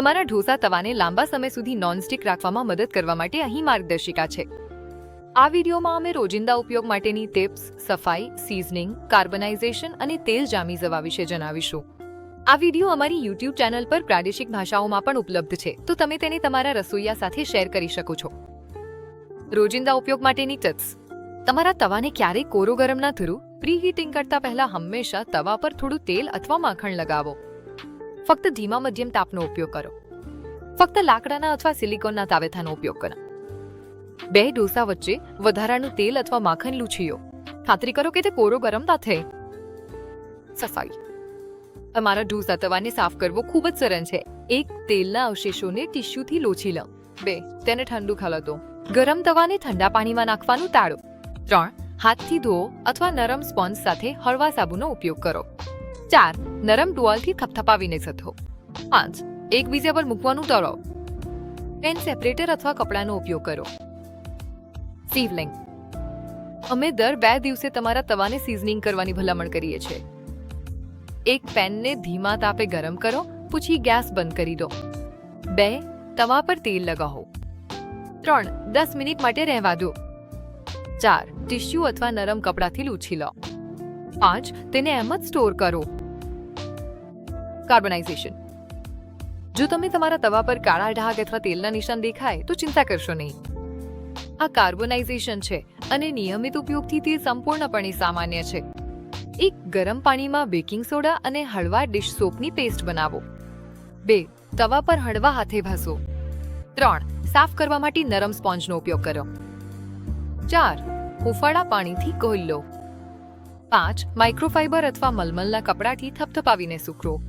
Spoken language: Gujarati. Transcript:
તમારા ઢોસા તવાને લાંબા સમય સુધી નોનસ્ટિક રાખવામાં મદદ કરવા માટે અહીં માર્ગદર્શિકા છે. આ વિડીયોમાં અમે રોજિંદા ઉપયોગ માટેની ટિપ્સ સફાઈ સીઝનિંગ કાર્બનાઇઝેશન અને તેલ જામી જવા વિશે જણાવીશું. આ વીડિયો અમારી યુટ્યુબ ચેનલ પર પ્રાદેશિક ભાષાઓમાં પણ ઉપલબ્ધ છે, તો તમે તેને તમારા રસોઈયા સાથે શેર કરી શકો છો. રોજિંદા ઉપયોગ માટેની ટિપ્સ તમારા તવાને ક્યારેય કોરો ગરમ ના થરું પ્રીહીટિંગ કરતા પહેલા હંમેશા તવા પર થોડું તેલ અથવા માખણ લગાવો. ફક્ત ધીમા મધ્યમ તાપનો ઉપયોગ કરો. ફક્ત લાકડાના અથવા સિલિકોનના તાવેથાનો ઉપયોગ કરો. બે ડોસા વચ્ચે વધારાનું તેલ અથવા માખણ લૂછીઓ. ખાતરી કરો કે તે કોરો ગરમ ના થાય. સફાઈ. અમારા ઢોસા તવાને સાફ કરવો ખૂબ જ સરળ છે. એક તેલના અવશેષોને ટીશ્યુથી લોછી લો. બે, તેને ઠંડુ ખાલો દો. ગરમ તવાને ઠંડા પાણીમાં નાખવાનું ટાળો. ત્રણ, હાથથી ધોવો અથવા નરમ સ્પોન્જ સાથે હળવા સાબુનો ઉપયોગ કરો. ચાર, નરમ ટુવાલથી થપથપાવીને સથો પાંચ, એકબીજા પર મૂકવાનું ટળો પેન સેપરેટર અથવા કપડાનો ઉપયોગ કરો. સીવલિંગ અમે દર બે દિવસે તમારા તવાને સિઝનિંગ કરવાની ભલામણ કરીએ છીએ. એક પેનને ધીમા તાપે ગરમ કરો, પછી ગેસ બંધ કરી દો. બે, તવા પર તેલ લગાવો. ત્રણ, દસ મિનિટ માટે રહેવા દો. ચાર, ટિશ્યુ અથવા નરમ કપડાથી લૂછી લો. પાંચ, તેને એમ જ સ્ટોર કરો. કાર્બનાઇઝેશન જો તમે તમારા તવા પર કાળા ડાઘ અથવા તેલના નિશાન દેખાય, તો ચિંતા કરશો નહીં. આ કાર્બોનાઇઝેશન છે અને નિયમિત ઉપયોગથી તે સંપૂર્ણપણે સામાન્ય છે. એક ગરમ પાણીમાં બેકિંગ સોડા અને હળવા ડિશ સોપની પેસ્ટ બનાવો. બે, તવા પર હળવા હાથે ઘસો ત્રણ, સાફ કરવા માટે નરમ સ્પોન્જનો ઉપયોગ કરો. ચાર, હુફાળા પાણીથી કોઈ લો. પાંચ માઇક્રોફાઇબર અથવા મલમલના કપડાથી થપથપાવીને સૂકવો